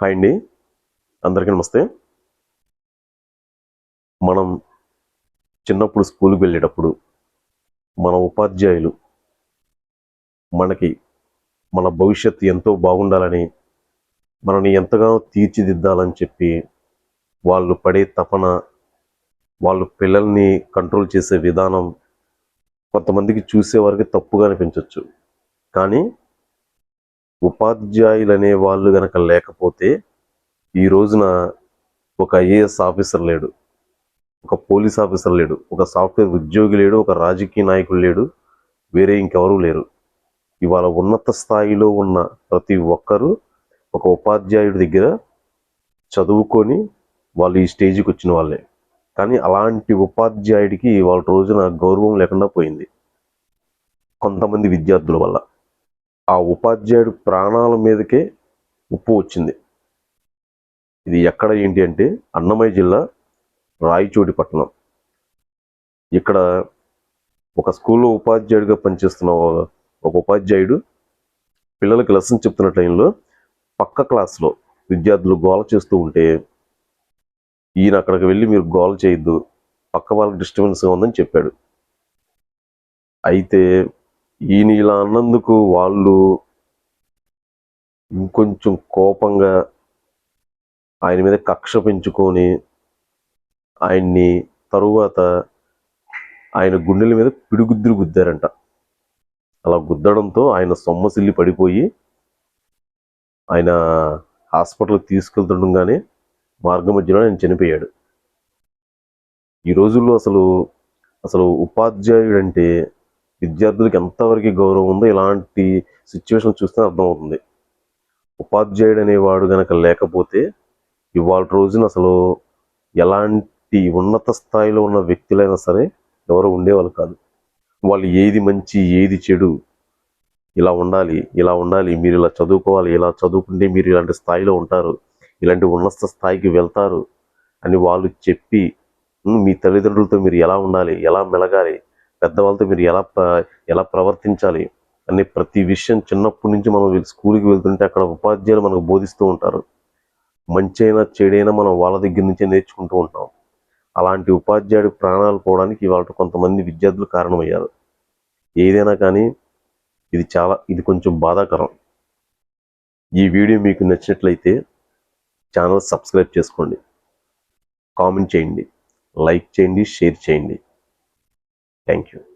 Hi అండి. అందరికీ నమస్తే. మనం చిన్నప్పుడు స్కూల్కి వెళ్ళేటప్పుడు మన ఉపాధ్యాయులు మనకి మన భవిష్యత్తు ఎంతో బాగుండాలని మనని ఎంతగానో తీర్చిదిద్దాలని చెప్పి వాళ్ళు పడే తపన వాళ్ళు పిల్లల్ని కంట్రోల్ చేసే విధానం కొంతమందికి చూసేవారికి తప్పుగా అనిపించవచ్చు కానీ ఉపాధ్యాయులు అనే వాళ్ళు గనక లేకపోతే ఈ రోజున ఒక ఐఏఎస్ ఆఫీసర్ లేడు ఒక పోలీస్ ఆఫీసర్ లేడు ఒక సాఫ్ట్వేర్ ఉద్యోగి లేడు ఒక రాజకీయ నాయకుడు లేడు వేరే ఇంకెవరూ లేరు. ఇవాళ ఉన్నత స్థాయిలో ఉన్న ప్రతి ఒక్కరూ ఒక ఉపాధ్యాయుడి దగ్గర చదువుకొని వాళ్ళు ఈ స్టేజ్కి వచ్చిన వాళ్ళే. కానీ అలాంటి ఉపాధ్యాయుడికి వాళ్ళ రోజున గౌరవం లేకుండా పోయింది. కొంతమంది విద్యార్థుల వల్ల. ఆ ఉపాధ్యాయుడు ప్రాణాల మీదకే ఉప్పు వచ్చింది. ఇది ఎక్కడ ఏంటి అంటే అన్నమయ్య జిల్లా రాయచోటి పట్టణం. ఇక్కడ ఒక స్కూల్లో ఉపాధ్యాయుడిగా పనిచేస్తున్న ఒక- ఉపాధ్యాయుడు పిల్లలకి లెసన్ చెప్తున్న టైంలో పక్క క్లాస్లో విద్యార్థులు గోల చేస్తూ ఉంటే ఈయన అక్కడికి వెళ్ళి మీరు గోల చేయొద్దు పక్క వాళ్ళకి డిస్టర్బెన్స్గా ఉందని చెప్పాడు. అయితే ఈయన ఇలా అన్నందుకు వాళ్ళు ఇంకొంచెం కోపంగా ఆయన మీద కక్ష పెంచుకొని ఆయన్ని తరువాత ఆయన గుండెల మీద పిడుగుద్దులు గుద్దారంట. అలా గుద్దడంతో ఆయన సొమ్మసిల్లి పడిపోయి ఆయన హాస్పిటల్కి తీసుకెళ్తుండగానే మార్గ మధ్యలో ఆయన చనిపోయాడు. ఈ రోజుల్లో అసలు అసలు ఉపాధ్యాయుడు అంటే విద్యార్థులకు ఎంతవరకు గౌరవం ఉందో ఇలాంటి సిచ్యువేషన్ చూస్తే అర్థమవుతుంది. ఉపాధ్యాయుడు అనేవాడు గనక లేకపోతే ఇవాళ రోజున అసలు ఎలాంటి ఉన్నత స్థాయిలో ఉన్న వ్యక్తులైనా సరే ఎవరు ఉండేవాళ్ళు కాదు. వాళ్ళు ఏది మంచి ఏది చెడు ఇలా ఉండాలి ఇలా ఉండాలి మీరు ఇలా చదువుకోవాలి ఇలా చదువుకుంటే మీరు ఇలాంటి స్థాయిలో ఉంటారు ఇలాంటి ఉన్నత స్థాయికి వెళ్తారు అని వాళ్ళు చెప్పి మీ తల్లిదండ్రులతో మీరు ఎలా ఉండాలి ఎలా మెలగాలి పెద్దవాళ్ళతో మీరు ఎలా ప్ర- ఎలా ప్రవర్తించాలి అనే ప్రతి విషయం చిన్నప్పటి నుంచి మనం స్కూల్కి వెళ్తుంటే అక్కడ ఉపాధ్యాయులు మనకు బోధిస్తూ ఉంటారు. మంచైనా చెడైనా మనం వాళ్ళ దగ్గర నుంచే నేర్చుకుంటూ ఉంటాం. అలాంటి ఉపాధ్యాయుడి ప్రాణాలు పోవడానికి ఇవాళ కొంతమంది విద్యార్థులు కారణమయ్యారు. ఏదైనా కానీ ఇది చాలా ఇది కొంచెం బాధాకరం. ఈ వీడియో మీకు నచ్చినట్లయితే ఛానల్ సబ్స్క్రైబ్ చేసుకోండి. కామెంట్ చేయండి. లైక్ చేయండి షేర్ చేయండి. Thank you.